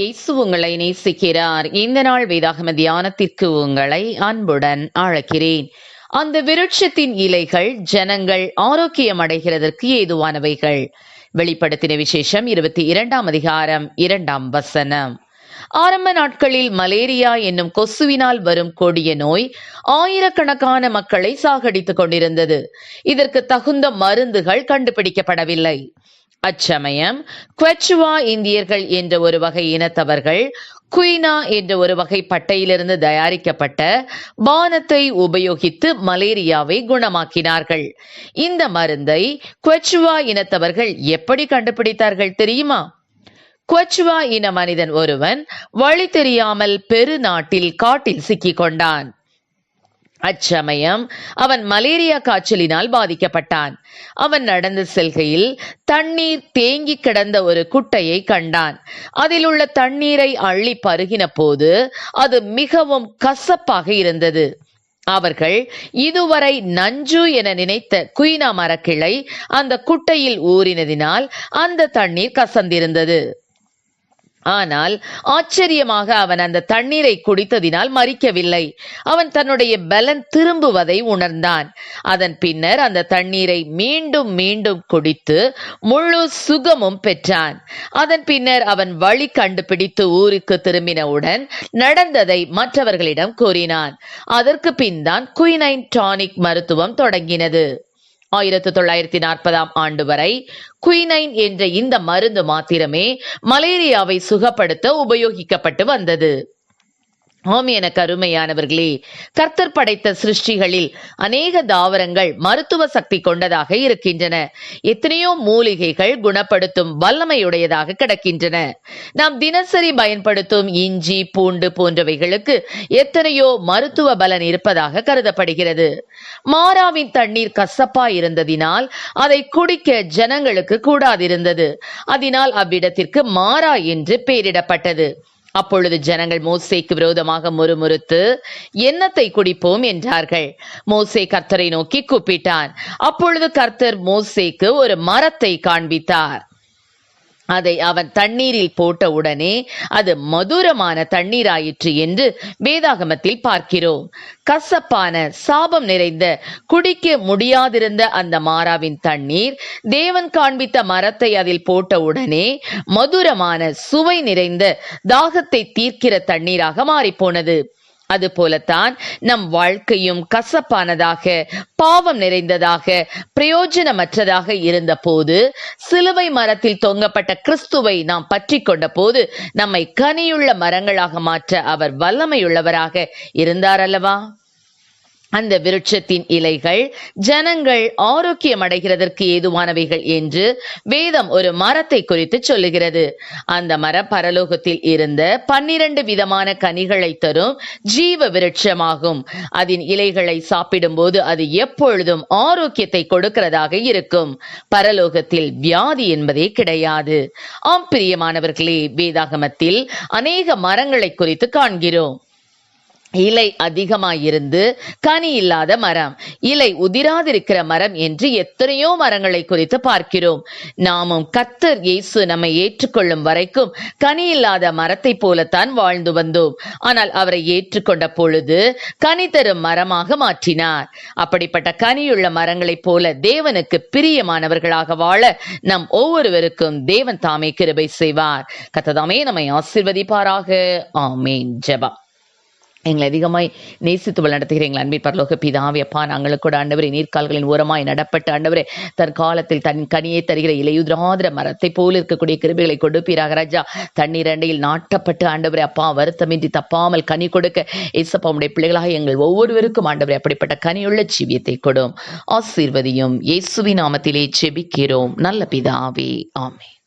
இயேசு உங்களை நேசிக்கிறார். இந்த நாள் வேதாகம தியானத்திற்கு உங்களை அன்புடன் அழைக்கிறேன். அந்த விருட்சத்தின் இலைகள் ஜனங்கள் ஆரோக்கியம் அடைகிறதற்கு ஏதுவானவைகள். வெளிப்படுத்தின விசேஷம் இருபத்தி இரண்டாம் அதிகாரம் இரண்டாம் வசனம். ஆரம்ப நாட்களில் மலேரியா என்னும் கொசுவினால் வரும் கொடிய நோய் ஆயிரக்கணக்கான மக்களை சாகடித்துக் கொண்டிருந்தது. இதற்கு தகுந்த மருந்துகள் கண்டுபிடிக்கப்படவில்லை. அச்சமயம் குவச்சுவா இந்தியர்கள் என்ற ஒரு வகை இனத்தவர்கள் குயினா என்ற ஒரு வகை பட்டையிலிருந்து தயாரிக்கப்பட்ட பானத்தை உபயோகித்து மலேரியாவை குணமாக்கினார்கள். இந்த மருந்தை குவச்சுவா இனத்தவர்கள் எப்படி கண்டுபிடித்தார்கள் தெரியுமா? குவச்சுவா இன மனிதன் ஒருவன் வழி தெரியாமல் பெருநாட்டில் காட்டில் சிக்கிக் கொண்டான். அச்சமயம் அவன் மலேரியா காய்ச்சலினால் பாதிக்கப்பட்டான். அவன் நடந்து செல்கையில் தண்ணீர் தேங்கி கிடந்த ஒரு குட்டையை கண்டான். அதில் உள்ள தண்ணீரை அள்ளி பருகின போது அது மிகவும் கசப்பாக இருந்தது. அவர்கள் இதுவரை நஞ்சு என நினைத்த குயினா மரக்கிளை அந்த குட்டையில் ஊறினதினால் அந்த தண்ணீர் கசந்திருந்தது. ஆனால் ஆச்சரியமாக அவன் அந்த தண்ணீரை குடித்ததினால் மறிக்கவில்லை அவன் தன்னுடைய பலன் திரும்புவதை உணர்ந்தான். அதன் பின்னர் அந்த தண்ணீரை மீண்டும் மீண்டும் குடித்து முழு சுகமும் பெற்றான். அதன் பின்னர் அவன் வழி கண்டுபிடித்து ஊருக்கு திரும்பினவுடன் நடந்ததை மற்றவர்களிடம் கூறினான். அதற்கு பின் தான் குயினைன் டானிக் மருத்துவம் தொடங்கினது. ஆயிரத்தி தொள்ளாயிரத்தி நாற்பதாம் ஆண்டு வரை குயினைன் என்ற இந்த மருந்து மாத்திரமே மலேரியாவை சுகப்படுத்த உபயோகிக்கப்பட்டு வந்தது. ஆம் எனக்கு கருமையானவர்களே கர்த்தர் படைத்த சிருஷ்டிகளில் அநேக தாவரங்கள் மருத்துவ சக்தி கொண்டதாக இருக்கின்றன. எத்தனையோ மூலிகைகள் குணப்படுத்தும் வல்லமையுடையதாக கிடக்கின்றன. நாம் தினசரி பயன்படுத்தும் இஞ்சி பூண்டு போன்றவைகளுக்கு எத்தனையோ மருத்துவ பலன் இருப்பதாக கருதப்படுகிறது. மாறாவின் தண்ணீர் கசப்பா இருந்ததினால் அதை குடிக்க ஜனங்களுக்கு கூடாதிருந்தது. அதனால் அவ்விடத்திற்கு மாறா என்று பெயரிடப்பட்டது. அப்பொழுது ஜனங்கள் மோசேக்கு விரோதமாக முறுமுறுத்து எண்ணத்தை குடிப்போம்? என்றார்கள். மோசே கர்த்தரை நோக்கி கூப்பிட்டான். அப்பொழுது கர்த்தர் மோசேக்கு ஒரு மரத்தை காண்பித்தார். அதை அவன் தண்ணீரில் போட்ட உடனே அது மதுரமான தண்ணீராயிற்று என்று வேதாகமத்தில் பார்க்கிறோம். கசப்பான சாபம் நிறைந்த குடிக்க முடியாதிருந்த அந்த மாறாவின் தண்ணீர் தேவன் காண்பித்த மரத்தை அதில் போட்ட உடனே மதுரமான சுவை நிறைந்த தாகத்தை தீர்க்கிற தண்ணீராக மாறிப்போனது. அதுபோலத்தான் நம் வாழ்க்கையும் கசப்பானதாக பாவம் நிறைந்ததாக பிரயோஜனமற்றதாக இருந்த போது சிலுவை மரத்தில் தொங்கப்பட்ட கிறிஸ்துவை நாம் பற்றி கொண்ட போது நம்மை கனியுள்ள மரங்களாக மாற்ற அவர் வல்லமையுள்ளவராக இருந்தார் அல்லவா அந்த விருட்சத்தின் இலைகள் ஜனங்கள் ஆரோக்கியம் அடைகிறதற்கு ஏதுவானவைகள் என்று வேதம் ஒரு மரத்தை குறித்து சொல்லுகிறது. அந்த மரம் பரலோகத்தில் இருந்த பன்னிரண்டு விதமான கனிகளை தரும் ஜீவ விருட்சமாகும். அதன் இலைகளை சாப்பிடும்போது அது எப்பொழுதும் ஆரோக்கியத்தை கொடுக்கிறதாக இருக்கும். பரலோகத்தில் வியாதி என்பதே கிடையாது. ஆம் பிரியமானவர்களே வேதாகமத்தில் அநேக மரங்களை குறித்து காண்கிறோம். இலை அதிகமாயிருந்து கனி இல்லாத மரம். இலை உதிராதிருக்கிற மரம் என்று எத்தனையோ மரங்களை குறித்து பார்க்கிறோம். நாமும் கத்தர் இயேசு நம்மை ஏற்றுக்கொள்ளும் வரைக்கும் கனி இல்லாத மரத்தை போலத்தான் வாழ்ந்து வந்தோம். ஆனால் அவரை ஏற்றுக்கொண்ட பொழுது கனி தரும் மரமாக மாற்றினார். அப்படிப்பட்ட கனியுள்ள மரங்களைப் போல தேவனுக்கு பிரியமானவர்களாக வாழ நம் ஒவ்வொருவருக்கும் தேவன் தாமே கிருபை செய்வார். கத்ததாமே நம்மை ஆசிர்வதிப்பாராக. ஆமேன். ஜெபம். எங்களை அதிகமாய் நேசித்து நடத்துகிற எங்கள் அன்பின் பரலோக பிதாவே. அப்பா நாங்களுக்கு கூட ஆண்டவரே நீர்க்கால்களின் ஓரமாய் நடப்பட்டு ஆண்டவரே தற்காலத்தில் தன் கனியை தருகிற இலையுதிராதிர மரத்தை போல இருக்கக்கூடிய கிருபிகளை கொடுப்பீராக ராஜா. தண்ணீர் அண்டையில் நாட்டப்பட்டு ஆண்டவரே அப்பா வருத்தமின்றி தப்பாமல் கனி கொடுக்க இயேசப்பா உடைய பிள்ளைகளாக எங்கள் ஒவ்வொருவருக்கும் ஆண்டவரே அப்படிப்பட்ட கனியுள்ள ஜீவியத்தை கொடும். ஆசீர்வதியும். இயேசுவின் நாமத்திலே செபிக்கிறோம் நல்ல பிதாவே. ஆமே